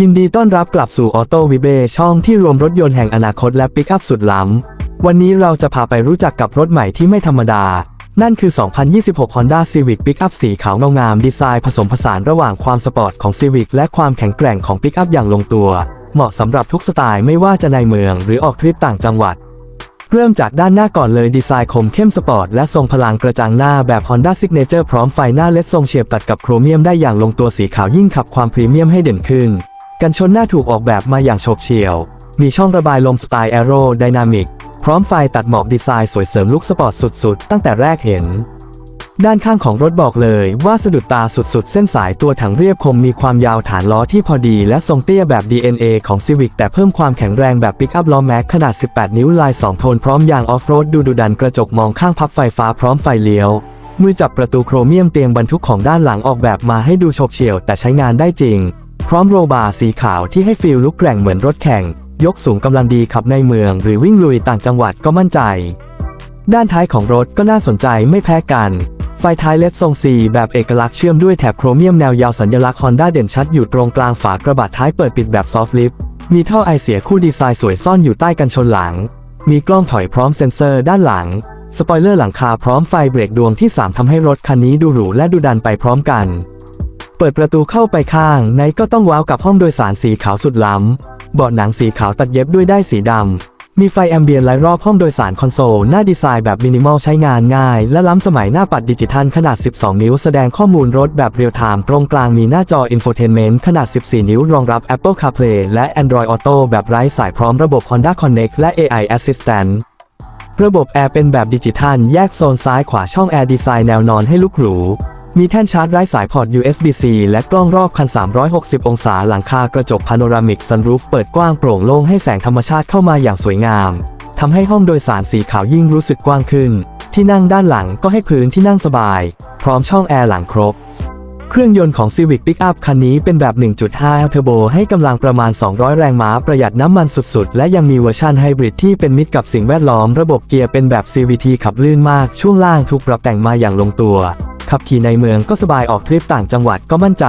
ยินดีต้อนรับกลับสู่ออโต้วิเบช่องที่รวมรถยนต์แห่งอนาคตและปิกอัพสุดล้ำ วันนี้เราจะพาไปรู้จักกับรถใหม่ที่ไม่ธรรมดา นั่นคือ 2026 Honda Civic Pickup สีขาวเงางามดีไซน์ผสมผสานระหว่างความสปอร์ตของ Civic และความแข็งแกร่งของปิกอัพอย่างลงตัว เหมาะสำหรับทุกสไตล์ไม่ว่าจะในเมืองหรือออกทริปต่างจังหวัด เริ่มจากด้านหน้าก่อนเลยดีไซน์คมเข้มสปอร์ตและทรงพลังกระจังหน้าแบบ Honda Signature พร้อมไฟหน้าเลดทรงเฉียบตัดกับโครเมียมได้อย่างลงตัวสีขาวยิ่งขับความพรีเมียมให้เด่นขึ้น กันชนหน้าถูกออกแบบมาอย่างโฉบเฉี่ยว มีช่องระบายลมสไตล์แอโรไดนามิก พร้อมไฟตัดหมอกดีไซน์สวยเสริมลุคสปอร์ตสุด ๆ ตั้งแต่แรกเห็น ด้านข้างของรถบอกเลยว่าสะดุดตาสุด ๆ เส้นสายตัวถังเรียบคมมีความยาวฐานล้อที่พอดี และทรงเตี้ยแบบ DNA ของ Civic แต่เพิ่มความแข็งแรงแบบปิกอัพล้อแม็กขนาด 18 นิ้วลาย 2 โทนพร้อมยางออฟโรดดูดุดันกระจกมองข้างพับไฟฟ้าพร้อมไฟเลี้ยวมือจับประตูโครเมียมเตียงบรรทุกของด้านหลังออกแบบมาให้ดูโฉบเฉี่ยวแต่ใช้งานได้จริง พร้อมโรบาร์สีขาวที่ให้ฟีลลุกแกร่งเหมือนรถแข่ง ยกสูงกำลังดีขับในเมือง หรือวิ่งลุยต่างจังหวัดก็มั่นใจ ด้านท้ายของรถก็น่าสนใจไม่แพ้กัน ไฟท้ายเล็ดทรงสีแบบเอกลักษณ์เชื่อมด้วยแถบโครเมียมแนวยาวสัญลักษณ์ Honda เด่นชัดอยู่ตรงกลางฝากระบะท้ายเปิดปิดแบบซอฟต์ลิฟต์มีท่อไอเสียคู่ดีไซน์สวยซ่อนอยู่ใต้กันชนหลัง มีกล้องถอยพร้อมเซ็นเซอร์ด้านหลัง สปอยเลอร์หลังคาพร้อมไฟเบรกดวงที่ 3ทำให้รถคันนี้ดูหรูและดูดันไปพร้อมกัน เปิดประตูเข้าไปข้างในก็ต้องว้าวกับห้องโดยสารสีขาวสุดล้ำ เบาะหนังสีขาวตัดเย็บด้วยได้ายสีดำ มีไฟแอมเบียนไลท์รอบห้องโดยสารคอนโซล หน้าดีไซน์แบบมินิมอลใช้งานง่าย และล้ำสมัยหน้าปัดดิจิทัลขนาด 12 นิ้ว แสดงข้อมูลรถแบบเรียลไทม์ตรงกลางมีหน้าจออินโฟเทนเมนต์ขนาด 14 นิ้ว รองรับ Apple CarPlay และ Android Auto แบบไร้สายพร้อมระบบ Honda Connect และ AI Assistant ระบบแอร์เป็นแบบดิจิทัล แยกโซนซ้ายขวาช่องแอร์ดีไซน์แนวนอนให้ลุกหรู มีแท่นชาร์จไร้สายพอร์ต USB-C และกล้องรอบคัน 360 องศาหลังคากระจกพาโนรามิกซันรูฟเปิดกว้างโปร่งโล่งให้แสงธรรมชาติเข้ามาอย่างสวยงามทำให้ห้องโดยสารสีขาวยิ่งรู้สึกกว้างขึ้น ที่นั่งด้านหลังก็ให้พื้นที่นั่งสบาย พร้อมช่องแอร์หลังครบ เครื่องยนต์ของ Civic Pickup คันนี้เป็นแบบ 1.5 Turbo ให้กำลังประมาณ 200 แรงม้าประหยัดน้ำมันสุดๆ และยังมีเวอร์ชันไฮบริดที่เป็นมิตรกับสิ่งแวดล้อม ระบบเกียร์เป็นแบบ CVT ขับลื่นมาก ช่วงล่างถูกปรับแต่งมาอย่างลงตัว ขับขี่ในเมืองก็สบายออกทริปต่างจังหวัดก็มั่นใจ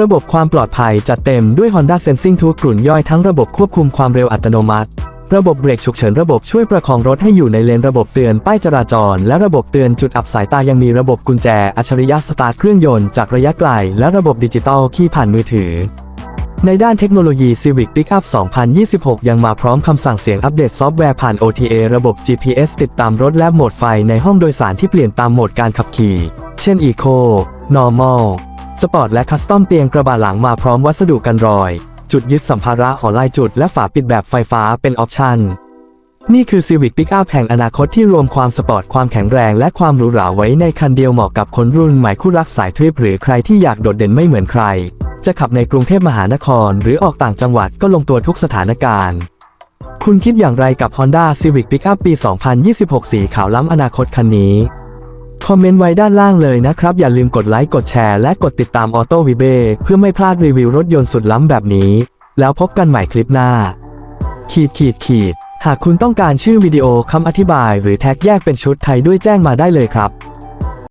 ระบบความปลอดภัยจัดเต็มด้วย Honda Sensing ทุกกลุ่นย่อยทั้งระบบควบคุมความเร็วอัตโนมัติ ระบบเบรกฉุกเฉินระบบช่วยประคองรถให้อยู่ในเลนระบบเตือนป้ายจราจร และระบบเตือนจุดอับสายตายังมีระบบกุญแจ อัจฉริยะสตาร์ทเครื่องยนต์จากระยะไกล และระบบดิจิตอลขี่ผ่านมือถือ ในด้านเทคโนโลยี Civic Pickup 2026 ยังมาพร้อมคำสั่งเสียงอัปเดตซอฟต์แวร์ผ่าน OTA ระบบ GPS ติดตามรถและโหมดไฟในห้องโดยสารที่เปลี่ยนตามโหมดการขับขี่ เช่น Eco Normal Sport และ Custom เตียงกระบะหลังมาพร้อมวัสดุกันรอย จุดยึดสัมภาระหอลายจุดและฝาปิดแบบไฟฟ้าเป็นออปชั่น นี่คือ Civic Pickup แห่งอนาคตที่รวมความสปอร์ตความแข็งแรงและความหรูหราไว้ในคันเดียวเหมาะกับคนรุ่นใหม่คู่รักสายทริปหรือใครที่อยากโดดเด่นไม่เหมือนใคร จะขับในกรุงเทพมหานคร หรือออกต่างจังหวัดก็ลงตัวทุกสถานการณ์ คุณคิดอย่างไรกับ Honda Civic Pickup ปี 2026 สีขาวล้ำอนาคตคันนี้ คอมเมนต์ไว้ด้านล่างเลยนะครับ อย่าลืมกดไลค์กดแชร์และกดติดตาม Auto v i b e เพื่อไม่พลาดรีวิวรถยนต์สุดล้ำแบบนี้ แล้วพบกันใหม่คลิปหน้า ขีดขีดขีด หากคุณต้องการชื่อวิดีโอคำอธิบายหรือแท็กแยกเป็นชุดไทยด้วยแจ้งมาได้เลยครับ